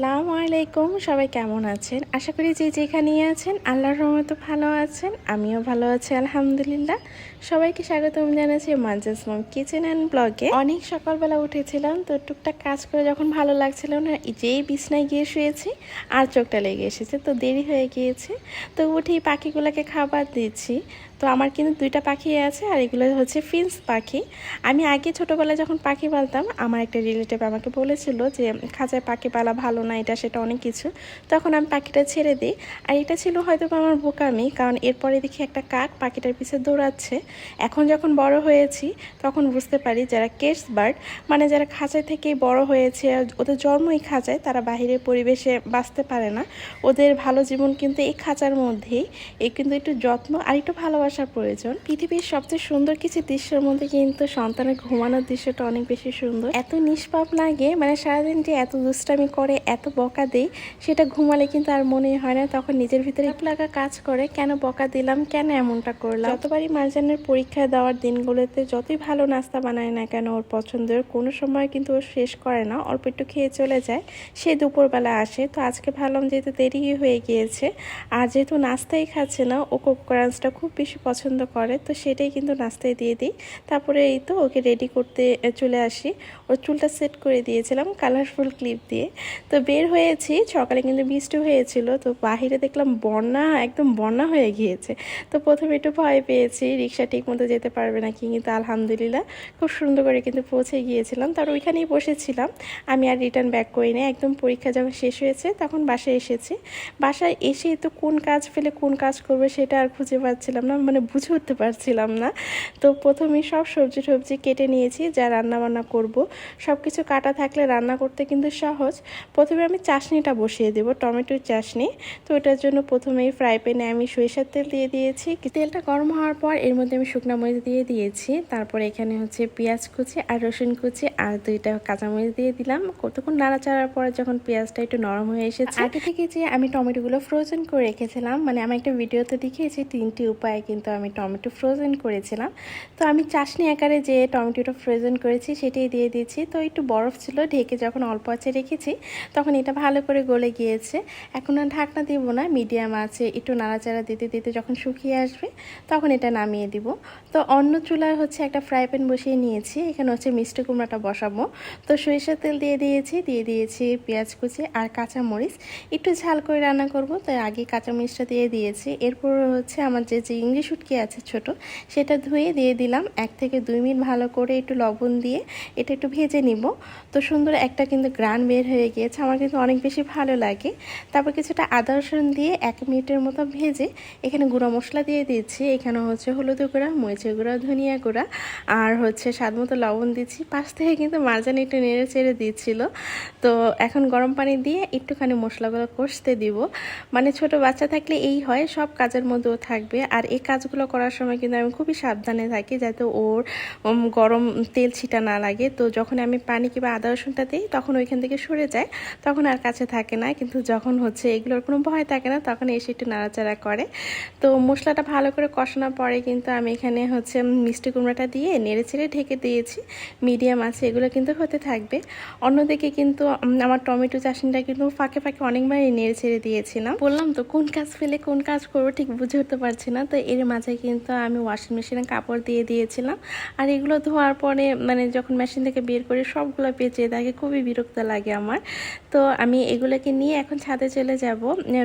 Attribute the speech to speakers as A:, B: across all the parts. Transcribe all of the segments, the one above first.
A: আসসালামু আলাইকুম, সবাই কেমন আছেন? আশা করি যে যেখানেই আছেন, আল্লাহর রহমতে ভালো আছেন, আমিও ভালো আছি, আলহামদুলিল্লাহ। সবাইকে স্বাগতম জানাচ্ছি মানজাস কিচেন অ্যান্ড ব্লগে। অনেক সকালবেলা উঠেছিলাম, তো টুকটাক কাজ করে যখন ভালো লাগছিল না যেই বিছনায় গিয়ে শুয়েছি আর চোখটা লেগে এসেছে, তো দেরি হয়ে গিয়েছে, তো উঠেই পাখিগুলোকে খাবার দিচ্ছি। তো আমার কিন্তু দুইটা পাখি আছে আর এগুলো হচ্ছে ফিন্স পাখি। আমি আগে ছোটোবেলায় যখন পাখি পালতাম, আমার একটা রিলেটিভ আমাকে বলেছিল যে, খাঁচায় পাখি পালা ভালো না, এটা সেটা অনেক কিছু। তখন আমি পাখিটা ছেড়ে দিই। আর এটা ছিল হয়তো আমার বোকামি, কারণ এরপরে দেখি একটা কাক পাখিটার পিছে দৌড়াচ্ছে। এখন যখন বড় হয়েছি, তখন বুঝতে পারি যারা কেটস বার্ড মানে যারা খাঁচায় থেকেই বড় হয়েছে, ওদের জন্মই খাঁচায়, তারা বাহিরের পরিবেশে বাঁচতে পারে না। ওদের ভালো জীবন কিন্তু এই খাঁচার মধ্যেই। এই কিন্তু একটু যত্ন আর একটু ভালোবাসার প্রয়োজন। পৃথিবীর সবচেয়ে সুন্দর কিছু দৃশ্যের মধ্যে কিন্তু সন্তানের ঘুমানোর দৃশ্যটা অনেক বেশি সুন্দর। এত নিষ্পাপ লাগে মানে সারাদিন যে এত দুষ্টামি করে, এত বকা দেয় সেটা ঘুমালে কিন্তু আর মনেই হয় না। তখন নিজের ভিতরে লাগা কাজ করে, কেন বকা দিলাম, কেন এমনটা করলাম? যতবারই মার্জানের পরীক্ষা দেওয়ার দিনগুলোতে যতই ভালো নাস্তা বানায় না কেন, ওর পছন্দের কোনো সময় কিন্তু ও শেষ করে না, অল্প একটু খেয়ে চলে যায়। সে দুপুরবেলা আসে। তো আজকে ভাবলাম যেহেতু দেরি হয়ে গিয়েছে, আর যেহেতু নাস্তাই খাচ্ছে না, ও কোকোরান্সটা খুব বেশি পছন্দ করে, তো সেটাই কিন্তু নাস্তায় দিয়ে দিই। তারপরে এই তো ওকে রেডি করতে চলে আসি। ওর চুলটা সেট করে দিয়েছিলাম কালারফুল ক্লিপ দিয়ে। তো বের হয়েছি, সকালে কিন্তু বৃষ্টি হয়েছিল, তো বাহিরে দেখলাম বন্যা, একদম বন্যা হয়ে গিয়েছে। তো প্রথমে একটু ভয় পেয়েছি, রিক্সা ঠিক মতো যেতে পারবে নাকি কিন্তু আলহামদুলিল্লাহ খুব সুন্দর করে কিন্তু পৌঁছে গিয়েছিলাম। তার ওইখানেই বসেছিলাম। আমি আর রিটার্ন ব্যাক করি না একদম পরীক্ষা যখন শেষ হয়েছে তখন বাসায় এসেছি। বাসায় এসে তো কোন কাজ ফেলে কোন কাজ করবে সেটা আর খুঁজে পাচ্ছিলাম না। মানে বুঝে উঠতে পারছিলাম না। তো প্রথমেই সব সবজি টবজি কেটে নিয়েছি, যা রান্না বান্না করব। সব কিছু কাটা থাকলে রান্না করতে কিন্তু সহজ। প্রথমে আমি চাশনিটা বসিয়ে দেব, টমেটোর চাশনি। তো ওটার জন্য প্রথমেই ফ্রাই প্যানে আমি সরিষার তেল দিয়ে দিয়েছি। তেলটা গরম হওয়ার পর এর মধ্যে আমি শুকনো মরিচ দিয়ে দিয়েছি। তারপর এখানে হচ্ছে পেঁয়াজ কুচি আর রসুন কুচি আর দুইটা কাঁচামরিচ দিয়ে দিলাম। কতক্ষণ নাড়াচাড়ার পরে যখন পেঁয়াজটা একটু নরম হয়ে এসেছে, আগে থেকে যে আমি টমেটোগুলো ফ্রোজেন করে রেখেছিলাম মানে আমি একটা ভিডিওতে দেখিয়েছি তিনটি উপায়ে কিন্তু আমি টমেটো ফ্রোজেন করেছিলাম। তো আমি চাশনি আকারে যে টমেটোটা ফ্রোজেন করেছি, সেটাই দিয়ে দিয়েছি। তো একটু বরফ ছিল, ঢেকে যখন অল্প আছে রেখেছি, তখন এটা ভালো করে গলে গিয়েছে। এখন আর ঢাকনা দিব না মিডিয়াম আছে, একটু নাড়াচাড়া দিতে দিতে যখন শুকিয়ে আসবে, তখন এটা নামিয়ে দিব। তো অন্য চুলায় হচ্ছে একটা ফ্রাই প্যান বসিয়ে নিয়েছি, এখানে হচ্ছে মিষ্টি কুমড়াটা বসাবো। তো সরিষার তেল দিয়ে দিয়েছি দিয়ে দিয়েছি পেঁয়াজ কুচি আর কাঁচা মরিচ একটু ঝাল করে রান্না করব, তাই আগে কাঁচা মরিচটা দিয়ে দিয়েছি। এরপর হচ্ছে আমার যে যে উটকি আছে ছোট, সেটা ধুয়ে দিয়ে দিলাম। এক থেকে দুই মিনিট ভালো করে একটু লবণ দিয়ে এটা একটু ভেজে নিব। তো সুন্দর একটা কিন্তু গ্রান বের হয়ে গিয়েছে, আমার কিন্তু অনেক বেশি ভালো লাগে। তারপর কিছুটা আদা রসুন দিয়ে এক মিনিটের মতো ভেজে এখানে গুঁড়ো মশলা দিয়ে দিচ্ছি। এখানে হচ্ছে হলুদ গুঁড়া, মরিচের গুঁড়া, ধনিয়া গুঁড়া আর হচ্ছে স্বাদ মতো লবণ দিচ্ছি। পাশ থেকে কিন্তু মারজানি একটু নেড়ে চেড়ে দিচ্ছিল। তো এখন গরম পানি দিয়ে একটুখানি মশলাগুলো কষতে দিব। মানে ছোট বাচ্চা থাকলে এই হয়, সব কাজের মধ্যেও থাকবে। আর এই কাজগুলো করার সময় কিন্তু আমি খুবই সাবধানে থাকি যাতে ওর গরম তেল ছিটা না লাগে। তো যখন আমি পানি কিংবা আদা, রসুনটা দিই, তখন ওইখান থেকে সরে যায়। তখন আর কাছে থাকে না। কিন্তু যখন হচ্ছে এগুলোর কোনো ভয় থাকে না, তখন এসে একটু নাড়াচাড়া করে। তো মশলাটা ভালো করে কষানোর পরে কিন্তু আমি এখানে হচ্ছে মিষ্টি কুমড়াটা দিয়ে নেড়ে ছেড়ে ঢেকে দিয়েছি। মিডিয়াম আছে, এগুলো কিন্তু হতে থাকবে। অন্যদিকে কিন্তু আমার টমেটো চাশনিটা কিন্তু ফাঁকে ফাঁকে অনেকবারই নেড়ে ছেড়ে দিয়েছিলাম। বললাম তো, কোন কাজ ফেলে কোন কাজ করব ঠিক বুঝে উঠতে পারছি না। তো এর মাঝে কিন্তু আমি ওয়াশিং মেশিনে কাপড় দিয়ে দিয়েছিলাম। আর এগুলো ধোয়ার পরে মানে যখন মেশিন থেকে বের করে, সবগুলো পেঁচে থাকে খুবই বিরক্ত লাগে আমার। তো আমি এগুলোকে নিয়ে এখন ছাদে চলে যাব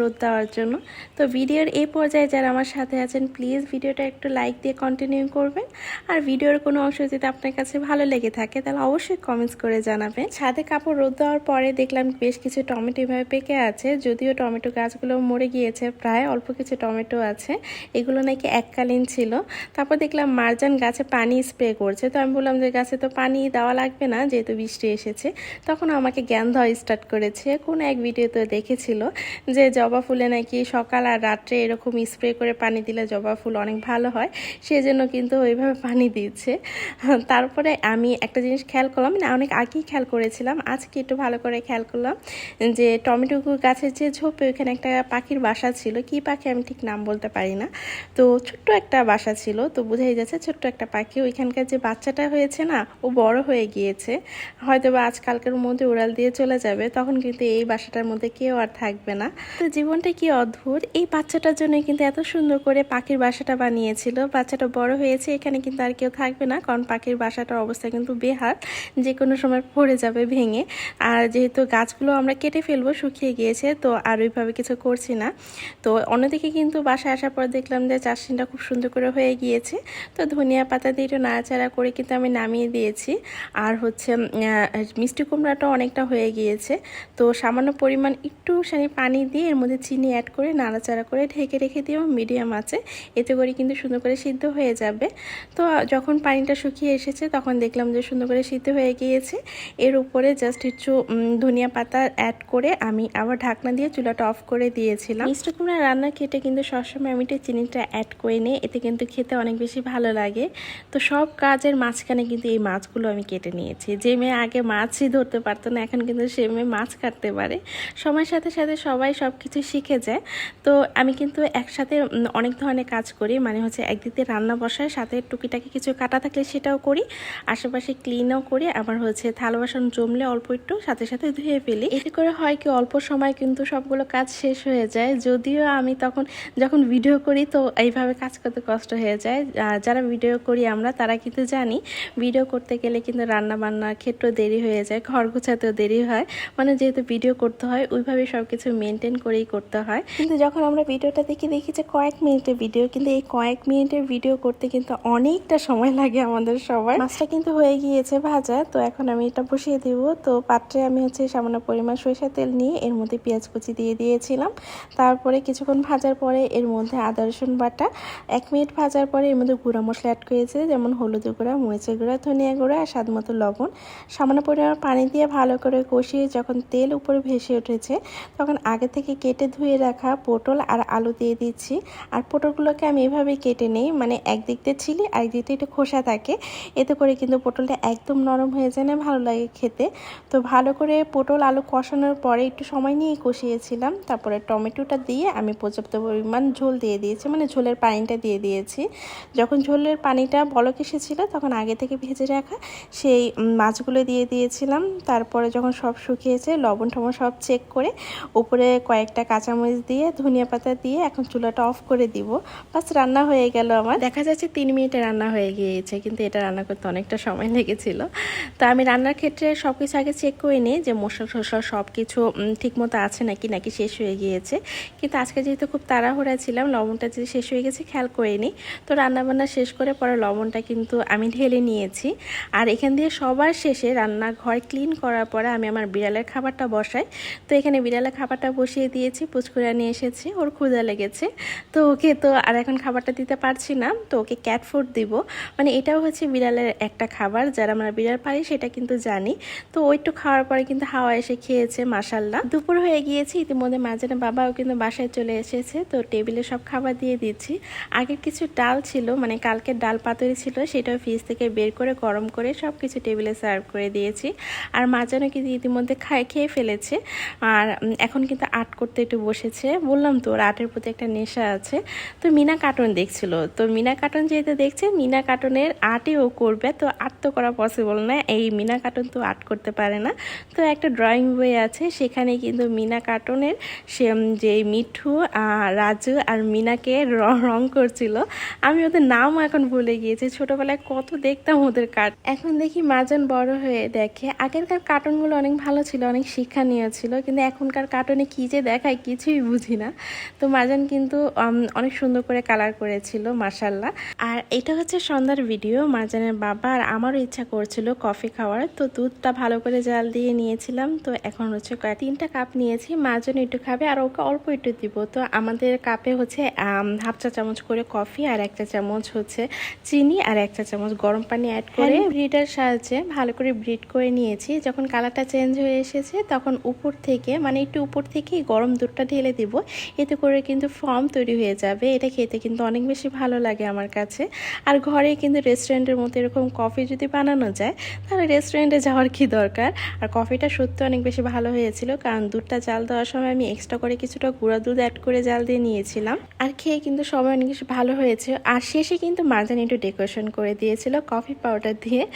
A: রোদ দেওয়ার জন্য। তো ভিডিওর এই পর্যায়ে যারা আমার সাথে আছেন প্লিজ ভিডিওটা একটু লাইক দিয়ে কন্টিনিউ করবেন। আর ভিডিওর কোনো অংশ যদি আপনার কাছে ভালো লেগে থাকে, তাহলে অবশ্যই কমেন্টস করে জানাবেন। ছাদে কাপড় রোদ দেওয়ার পরে দেখলাম বেশ কিছু টমেটো এভাবে পেকে আছে, যদিও টমেটো গাছগুলো মরে গিয়েছে, প্রায় অল্প কিছু টমেটো আছে। এগুলো নাকি এককালীন ছিল। তারপর দেখলাম মারজান গাছে পানি স্প্রে করছে। তো আমি বললাম যে, গাছে তো পানি দেওয়া লাগবে না, যেহেতু বৃষ্টি এসেছে। তখন আমাকে জ্ঞান দেওয়া স্টার্ট করেছে। কোন এক ভিডিওতে দেখেছিল যে, জবা ফুলে নাকি সকাল আর রাত্রে এরকম স্প্রে করে পানি দিলে জবা ফুল অনেক ভালো হয়। সেজন্য কিন্তু ওইভাবে পানি দিচ্ছে। তারপরে আমি একটা জিনিস খেয়াল করলাম না অনেক আগেই খেয়াল করেছিলাম, আজকে একটু ভালো করে খেয়াল করলাম যে, টমেটো গাছের যে ঝোপে ওইখানে একটা পাখির বাসা ছিল। কি পাখি আমি ঠিক নাম বলতে পারি না। তো ছোট্ট একটা বাসা ছিল, তো বোঝাই যাচ্ছে ছোট্ট একটা পাখি। ওইখানকার যে বাচ্চাটা হয়েছে না, ও বড় হয়ে গিয়েছে। হয়তো বা আজকালকার মধ্যে উড়াল দিয়ে চলে যাবে, তখন কিন্তু এই বাসাটার মধ্যে কেউ আর থাকবে না। তো জীবনটা কি অদ্ভুত! এই বাচ্চাটার জন্য কিন্তু এত সুন্দর করে পাখির বাসাটা বানিয়েছিল। বাচ্চাটা বড় হয়েছে, এখানে কিন্তু আর কেউ থাকবে না, কারণ পাখির বাসাটার অবস্থা কিন্তু বেহাল। যে কোনো সময় পড়ে যাবে ভেঙে। আর যেহেতু গাছগুলো আমরা কেটে ফেলব, শুকিয়ে গিয়েছে, তো আর ওইভাবে কিছু করছি না। তো অন্যদিকে কিন্তু বাসায় আসার পর দেখলাম যে চাষিনটা খুব সুন্দর করে হয়ে গিয়েছে। তো ধনিয়া পাতা দিয়ে একটু নাড়াচাড়া করে কিন্তু আমি নামিয়ে দিয়েছি। আর হচ্ছে মিষ্টি কুমড়াটা অনেকটা হয়ে গিয়েছে। তো সামান্য পরিমাণ একটু সানি পানি দিয়ে এর মধ্যে চিনি অ্যাড করে নাড়াচাড়া করে ঢেকে রেখে দিও মিডিয়াম আছে। এতে করে কিন্তু সুন্দর করে সিদ্ধ হয়ে যাবে। তো যখন পানিটা শুকিয়ে এসেছে তখন দেখলাম যে সুন্দর করে সিদ্ধ হয়ে গিয়েছে। এর উপরে জাস্ট একটু ধনিয়া পাতা অ্যাড করে আমি আবার ঢাকনা দিয়ে চুলাটা অফ করে দিয়েছিলাম। মিষ্টি কুমড়া রান্না খেতে কিন্তু সবসময় আমি চিনিটা অ্যাড করে নিই এতে কিন্তু খেতে অনেক বেশি ভালো লাগে। তো সব কাজের মাঝখানে কিন্তু এই মাছগুলো আমি কেটে নিয়েছি। যে মেয়ে আগে মাছই ধরতে পারতো না, এখন কিন্তু সে মেয়ে মাছ কাটতে পারে। সময়ের সাথে সাথে সবাই সব কিছু শিখে যায়। তো আমি কিন্তু একসাথে অনেক ধরনের কাজ করি। মানে হচ্ছে একদিকে রান্না বসায় সাথে টুকিটাকি কিছু কাটা থাকলে সেটাও করি। আশেপাশে ক্লিনও করি। আবার হচ্ছে থালা বাসন জমলে অল্প একটু, সাথে সাথে ধুয়ে ফেলি। এতে করে হয় কি, অল্প সময় কিন্তু সবগুলো কাজ শেষ হয়ে যায়। যদিও আমি তখন যখন ভিডিও করি, তো এইভাবে কাজ করতে কষ্ট হয়ে যায় যারা ভিডিও করি আমরা তারা কিন্তু জানি ভিডিও করতে গেলে কিন্তু রান্না বান্নার ক্ষেত্রেও দেরি হয়ে যায় ঘর গোছাতেও দেরি হয়। মানে যেহেতু ভিডিও করতে হয় ওইভাবে সব কিছু মেনটেন করেই করতে হয়। কিন্তু যখন আমরা ভিডিওটা দেখি দেখি যে কয়েক মিনিটের ভিডিও কিন্তু এই কয়েক মিনিটের ভিডিও করতে কিন্তু অনেকটা সময় লাগে আমাদের সবার। মাছটা কিন্তু হয়ে গিয়েছে ভাজা তো এখন আমি এটা বসিয়ে দেবো। তো পাত্রে আমি হচ্ছে সামান্য পরিমাণ সরিষা তেল নিয়ে এর মধ্যে পেঁয়াজ কুচি দিয়ে দিয়েছিলাম। তারপরে কিছুক্ষণ ভাজার পরে এর মধ্যে আদা রসুন বাটা এক মিনিট ভাজার পরে এর মধ্যে গুঁড়া মশলা অ্যাড করেছে, যেমন হলুদ গুঁড়া, মরিচের গুঁড়া, ধনিয়া গুঁড়া আর স্বাদ মতো লবণ। সামান্য পরিমাণ পানি দিয়ে ভালো করে কষিয়ে যখন তেল উপরে ভেসে উঠেছে, তখন আগে থেকে কেটে ধুয়ে রাখা পটল আর আলু দিয়ে দিচ্ছি। আর পটলগুলোকে আমি এভাবেই কেটে নিই মানে একদিক দিয়ে ছিলি, আরেকদিক দিয়ে একটু খোসা থাকে। এতে করে কিন্তু পটলটা একদম নরম হয়ে যায় না, ভালো লাগে খেতে। তো ভালো করে পটল আলু কষানোর পরে একটু সময় নিয়ে কষিয়েছিলাম। তারপরে টমেটোটা দিয়ে আমি পর্যাপ্ত পরিমাণ ঝোল দিয়ে দিয়েছি মানে ঝোলের পানিটা দিয়ে দিয়েছি। যখন ঝোলের পানিটা বলক এসেছিল, তখন আগে থেকে ভেজে রাখা সেই মাছগুলো দিয়ে দিয়েছিলাম। তারপরে যখন সব শুকিয়েছে, লবণ টবণ সব চেক করে উপরে কয়েকটা কাঁচামরিচ দিয়ে, ধনিয়া পাতা দিয়ে এখন চুলাটা অফ করে দিব। বাস, রান্না হয়ে গেল আমার। দেখা যাচ্ছে তিন মিনিটে রান্না হয়ে গিয়েছে, কিন্তু এটা রান্না করতে অনেকটা সময় লেগেছিল। তো আমি রান্নার ক্ষেত্রে সব কিছু আগে চেক করে নিই যে মশলা টসলা সব কিছু ঠিকমতো আছে নাকি নাকি শেষ হয়ে গিয়েছে। কিন্তু আজকে যেহেতু খুব তাড়াহুড়া ছিলাম, লবণটা যে শেষ হয়ে গেছে, খেয়াল করে নিই তো রান্নাবান্না শেষ করে পরে লবণটা কিন্তু আমি ঢেলে নিয়েছি। আর এখান দিয়ে সবার শেষে রান্নাঘর ক্লিন করার পরে আমি আমার বিড়ালের খাবারটা বসাই। তো এখানে বিড়ালের খাবারটা বসিয়ে দিয়েছি পুচকুরা নিয়ে এসেছি, ওর ক্ষুদা লেগেছে। তো ওকে তো আর এখন খাবারটা দিতে পারছি না, তো ওকে ক্যাট ফুড দিব। মানে এটাও হচ্ছে বিড়ালের একটা খাবার, যারা আমরা বিড়াল পারি সেটা কিন্তু জানি। তো ওইটু খাওয়ার পরে কিন্তু হাওয়া এসে খেয়েছে মাসাল্লাহ দুপুর হয়ে গিয়েছে, ইতিমধ্যে মাঝানে বাবাও কিন্তু বাসায় চলে এসেছে, তো টেবিলে সব খাবার দিয়ে দিচ্ছি। আগের কিছু ডাল ছিল মানে কালকের ডাল পাতুরি ছিল, সেটাও ফ্রিজ থেকে বের করে গরম করে সব কিছু টেবিলে সার্ভ করে দিয়েছি। আর মাঝানো কিন্তু ইতিমধ্যে খায়, খেয়ে ফেলেছে। আর এখন কিন্তু আর্ট করতে একটু বসেছে। বললাম তো, ওর আর্টের প্রতি একটা নেশা আছে। তো মিনা কার্টুন দেখছিল। তো মিনা কার্টুন যেহেতু দেখছে, মিনা কার্টুনের আর্টই ও করবে। তো আর্ট তো করা পসিবল না। এই মিনা কার্টুন তো আর্ট করতে পারে না। তো একটা ড্রয়িং বই আছে, সেখানে কিন্তু মিনা কার্টুনের সে যে মিঠু রাজু আর মিনাকে রং করছিল। আমি ওদের নামও এখন ভুলে গিয়েছি। ছোটবেলায় কত দেখতাম ওদের কার্ট এখন দেখি মাজন বড় হয়ে দেখে। আগেরকার কার্টুনগুলো অনেক ভালো ছিল, অনেক শিক্ষণীয় ছিল, কিন্তু এখনকার কার্টুনে কী যে দেখায় কিছুই বুঝি না। তো মাজান কিন্তু অনেক সুন্দর করে কালার করেছিল মাসাল্লাহ আর এটা হচ্ছে সন্ধ্যার ভিডিও মাজানের বাবা আর আমারও ইচ্ছা করছিল কফি খাওয়ার। তো দুধটা ভালো করে জাল দিয়ে নিয়েছিলাম। তো এখন হচ্ছে কয়েক, তিনটা কাপ নিয়েছি। মাজন একটু খাবে আর ওকে অল্প একটু দিব। তো আমাদের কাপে হচ্ছে হাফ চা চামচ করে কফি আর একটা চামচ হচ্ছে চিনি আর একটা চামচ গরম পানি অ্যাড করে ব্রিডের সাহায্যে ভালো করে ব্রিড করে নিয়েছি। যখন কালারটা চেঞ্জ হয়ে এসেছে তখন উপর থেকে মানে একটু উপর থেকেই গরম দুধটা ঢেলে দিব। এতে করে কিন্তু ফর্ম তৈরি হয়ে যাবে। এটা খেতে কিন্তু অনেক বেশি ভালো লাগে আমার কাছে। আর ঘরে কিন্তু রেস্টুরেন্টের মতো এরকম কফি যদি বানানো যায় তাহলে রেস্টুরেন্টে যাওয়ার কি দরকার? আর কফিটা সত্যি অনেক বেশি ভালো হয়েছিল কারণ দুধটা জাল দেওয়ার সময় আমি এক্সট্রা করে কিছুটা গুঁড়া দুধ অ্যাড করে জাল দিয়ে নিয়েছিলাম। আর খেয়ে কিন্তু সব সবাই অনেক ভালো হয়েছে। আর শেষে কিন্তু মার্জান একটু ডেকোরেশন করে দিয়েছিল কফি পাউডার দিয়ে।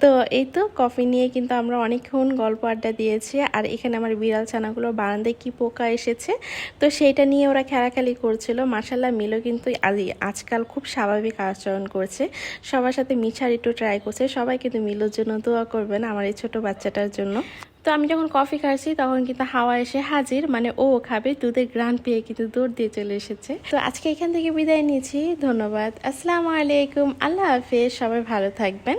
A: তো এই তো কফি নিয়ে কিন্তু আমরা অনেকক্ষণ গল্প আড্ডা দিয়েছি। আর এখানে আমার বিড়াল ছানাগুলো বারান্দায় কি পোকা এসেছে, তো সেইটা নিয়ে ওরা খেলাখেলি করছিল। মাসাল্লাহ মিলো কিন্তু আজ- আজকাল খুব স্বাভাবিক আচরণ করছে। সবার সাথে মিছার একটু ট্রাই করছে। সবাই কিন্তু মিলোর জন্য দোয়া করবেন আমার এই ছোট বাচ্চাটার জন্য। তো আমি যখন কফি খাচ্ছি তখন কিন্তু হাওয়া এসে হাজির। মানে ও খাবে, দুধের গ্রান পেয়ে কিন্তু দৌড় দিয়ে চলে এসেছে। তো আজকে এখান থেকে বিদায় নিয়েছি ধন্যবাদ। আসসালামু আলাইকুম। আল্লাহ হাফেজ। সবাই ভালো থাকবেন।